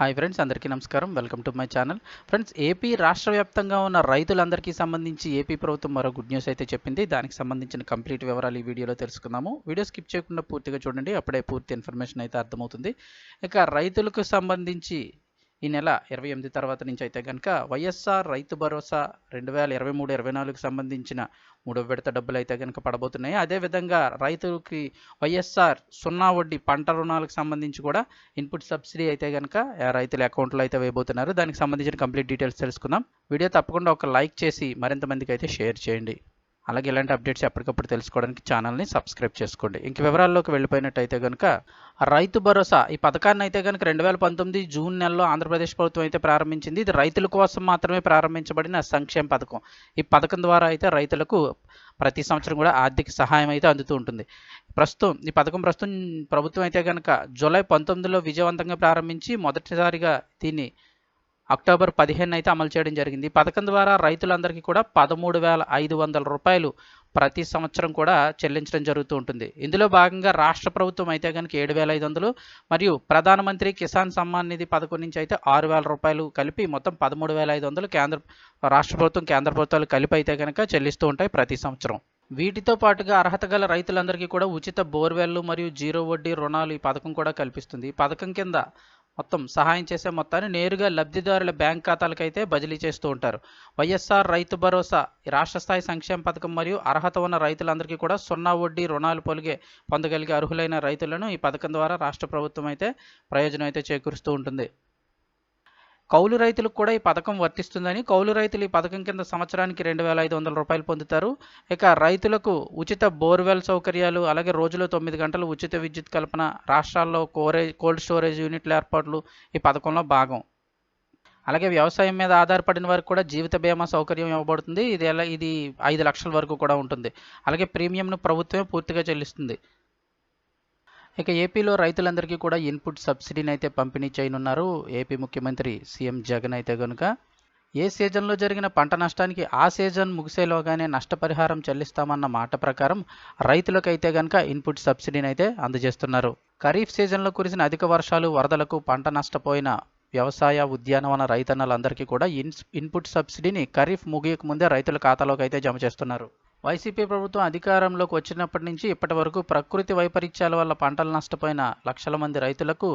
Hi friends అందరికీ నమస్కారం. Welcome to my channel. Friends AP రాష్ట్ర వ్యాప్తంగా ఉన్న రైతులందరికీ సంబంధించి ఏపీ ప్రభుత్వం మరో గుడ్ న్యూస్ అయితే చెప్పింది. దానికి సంబంధించిన కంప్లీట్ వివరాలు ఈ వీడియోలో తెలుసుకుందాము. వీడియో స్కిప్ చేయకుండా పూర్తిగా చూడండి. అప్పుడే పూర్తి ఇన్ఫర్మేషన్ అయితే అర్థమవుతుంది. ఇక రైతులకు సంబంధించి ఈ నెల ఇరవై ఎనిమిది తర్వాత నుంచి అయితే కనుక వైఎస్ఆర్ రైతు భరోసా రెండు వేల ఇరవై మూడు ఇరవై నాలుగుకి సంబంధించిన మూడో విడత డబ్బులు అయితే కనుక పడబోతున్నాయి. అదేవిధంగా రైతులకి వైఎస్ఆర్ సున్నా వడ్డీ పంట రుణాలకు సంబంధించి కూడా ఇన్పుట్ సబ్సిడీ అయితే కనుక రైతుల అకౌంట్లో అయితే వేయబోతున్నారు. దానికి సంబంధించిన కంప్లీట్ డీటెయిల్స్ తెలుసుకుందాం. వీడియో తప్పకుండా ఒక లైక్ చేసి మరింత మందికి అయితే షేర్ చేయండి. అలాగే ఇలాంటి అప్డేట్స్ ఎప్పటికప్పుడు తెలుసుకోవడానికి ఛానల్ని సబ్స్క్రైబ్ చేసుకోండి. ఇంక వివరాల్లోకి వెళ్ళిపోయినట్టయితే కనుక రైతు భరోసా. ఈ పథకాన్ని అయితే కనుక రెండు వేల పంతొమ్మిది జూన్ నెలలో ఆంధ్రప్రదేశ్ ప్రభుత్వం అయితే ప్రారంభించింది. ఇది రైతుల కోసం మాత్రమే ప్రారంభించబడిన సంక్షేమ పథకం. ఈ పథకం ద్వారా అయితే రైతులకు ప్రతి సంవత్సరం కూడా ఆర్థిక సహాయం అయితే అందుతూ ఉంటుంది. ప్రస్తుతం ఈ పథకం ప్రస్తుతం ప్రభుత్వం అయితే కనుక జూలై పంతొమ్మిదిలో విజయవంతంగా ప్రారంభించి మొదటిసారిగా దీన్ని అక్టోబర్ పదిహేను అయితే అమలు చేయడం జరిగింది. పథకం ద్వారా రైతులందరికీ కూడా పదమూడు వేల ఐదు వందల రూపాయలు ప్రతి సంవత్సరం కూడా చెల్లించడం జరుగుతూ ఉంటుంది. ఇందులో భాగంగా రాష్ట్ర ప్రభుత్వం అయితే కనుక ఏడు వేల ఐదు వందలు మరియు ప్రధానమంత్రి కిసాన్ సమ్మాన్ నిధి పథకం నుంచి అయితే ఆరు వేల రూపాయలు కలిపి మొత్తం పదమూడు వేల ఐదు వందలు కేంద్ర రాష్ట్ర ప్రభుత్వం కేంద్ర ప్రభుత్వాలు కలిపి అయితే కనుక చెల్లిస్తూ ఉంటాయి ప్రతి సంవత్సరం. వీటితో పాటుగా అర్హత గల రైతులందరికీ కూడా ఉచిత బోర్వెల్లు మరియు జీరో వడ్డీ రుణాలు ఈ పథకం కూడా కల్పిస్తుంది. ఈ పథకం కింద మొత్తం సహాయం చేసే మొత్తాన్ని నేరుగా లబ్ధిదారుల బ్యాంక్ ఖాతాలకైతే బదిలీ చేస్తూ ఉంటారు. వైఎస్ఆర్ రైతు భరోసా రాష్ట్ర స్థాయి సంక్షేమ పథకం మరియు అర్హత ఉన్న రైతులందరికీ కూడా సున్నా వడ్డీ రుణాలు పొలిగే పొందగలిగే అర్హులైన రైతులను ఈ పథకం ద్వారా రాష్ట్ర ప్రభుత్వం అయితే ప్రయోజనం అయితే చేకూరుస్తూ ఉంటుంది. కౌలు రైతులకు కూడా ఈ పథకం వర్తిస్తుందని కౌలు రైతులు ఈ పథకం కింద సంవత్సరానికి రెండు వేల ఐదు వందల రూపాయలు పొందుతారు. ఇక రైతులకు ఉచిత బోర్వెల్ సౌకర్యాలు అలాగే రోజులో తొమ్మిది గంటలు ఉచిత విద్యుత్ కల్పన రాష్ట్రాల్లో కోరేజ్ కోల్డ్ స్టోరేజ్ యూనిట్ల ఏర్పాట్లు ఈ పథకంలో భాగం. అలాగే వ్యవసాయం మీద ఆధారపడిన వారికి కూడా జీవిత బీమా సౌకర్యం ఇవ్వబడుతుంది. ఇది ఎలా ఇది ఐదు లక్షల వరకు కూడా ఉంటుంది. అలాగే ప్రీమియంను ప్రభుత్వమే పూర్తిగా చెల్లిస్తుంది. ఇక ఏపీలో రైతులందరికీ కూడా ఇన్పుట్ సబ్సిడీని అయితే పంపిణీ చేయనున్నారు ఏపీ ముఖ్యమంత్రి సీఎం జగన్ అయితే కనుక ఏ సీజన్లో జరిగిన పంట నష్టానికి ఆ సీజన్ ముగిసేలోగానే నష్టపరిహారం చెల్లిస్తామన్న మాట ప్రకారం రైతులకైతే గనుక ఇన్పుట్ సబ్సిడీని అయితే అందజేస్తున్నారు. ఖరీఫ్ సీజన్లో కురిసిన అధిక వర్షాలు వరదలకు పంట నష్టపోయిన వ్యవసాయ ఉద్యానవన రైతన్నలందరికీ కూడా ఇన్ ఇన్పుట్ సబ్సిడీని ఖరీఫ్ ముగియక ముందే రైతుల ఖాతాలోకి అయితే జమ చేస్తున్నారు. వైసీపీ ప్రభుత్వం అధికారంలోకి వచ్చినప్పటి నుంచి ఇప్పటి వరకు ప్రకృతి వైపరీత్యాల వల్ల పంటలు నష్టపోయిన లక్షల మంది రైతులకు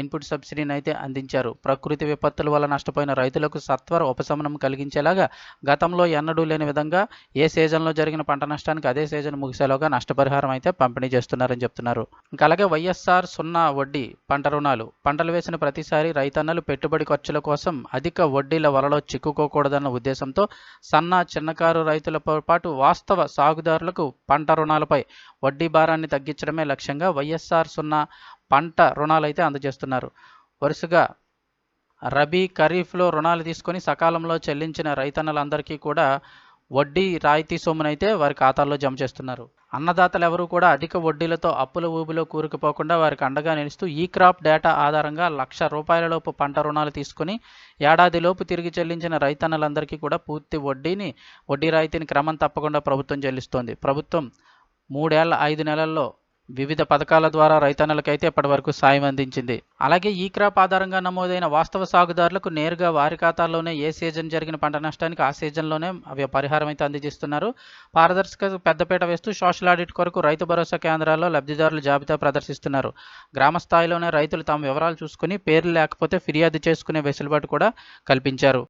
ఇన్పుట్ సబ్సిడీని అయితే అందించారు. ప్రకృతి విపత్తుల వల్ల నష్టపోయిన రైతులకు సత్వర ఉపశమనం కలిగించేలాగా గతంలో ఎన్నడూ లేని విధంగా ఏ సీజన్లో జరిగిన పంట నష్టానికి అదే సీజన్ ముగిసేలోగా నష్టపరిహారం అయితే పంపిణీ చేస్తున్నారని చెప్తున్నారు. ఇంకా అలాగే వైఎస్ఆర్ సున్నా వడ్డీ పంట రుణాలు. పంటలు వేసిన ప్రతిసారి రైతన్నలు పెట్టుబడి ఖర్చుల కోసం అధిక వడ్డీల వలలో చిక్కుకోకూడదన్న ఉద్దేశంతో సన్న చిన్నకారు రైతులతో పాటు వాస్తవ సాగుదారులకు పంట రుణాలపై వడ్డీ భారాన్ని తగ్గించడమే లక్ష్యంగా వైఎస్ఆర్ సున్నా పంట రుణాలైతే అందజేస్తున్నారు. వరుసగా రబీ ఖరీఫ్లో రుణాలు తీసుకొని సకాలంలో చెల్లించిన రైతన్నలందరికీ కూడా వడ్డీ రాయితీ సొమ్మునైతే వారి ఖాతాల్లో జమ చేస్తున్నారు. అన్నదాతలు ఎవరూ కూడా అధిక వడ్డీలతో అప్పుల ఊబిలో కూరుకుపోకుండా వారికి అండగా నిలుస్తూ ఈ క్రాప్ డేటా ఆధారంగా లక్ష రూపాయలలోపు పంట రుణాలు తీసుకుని ఏడాదిలోపు తిరిగి చెల్లించిన రైతన్నలందరికీ కూడా పూర్తి వడ్డీని వడ్డీ రాయితీని క్రమం తప్పకుండా ప్రభుత్వం చెల్లిస్తోంది. ప్రభుత్వం మూడేళ్ళ ఐదు నెలల్లో వివిధ పథకాల ద్వారా రైతన్నలకైతే ఇప్పటివరకు సాయం అందించింది. అలాగే ఈ క్రాప్ ఆధారంగా నమోదైన వాస్తవ సాగుదారులకు నేరుగా వారి ఖాతాల్లోనే ఏ సీజన్ జరిగిన పంట నష్టానికి ఆ సీజన్లోనే అవి పరిహారం అయితే అందజేస్తున్నారు పారదర్శక పెద్దపీట వేస్తూ సోషల్ ఆడిట్ కొరకు రైతు భరోసా కేంద్రాల్లో లబ్ధిదారుల జాబితా ప్రదర్శిస్తున్నారు. గ్రామ స్థాయిలోనే రైతులు తమ వివరాలు చూసుకుని పేర్లు లేకపోతే ఫిర్యాదు చేసుకునే వెసులుబాటు కూడా కల్పించారు.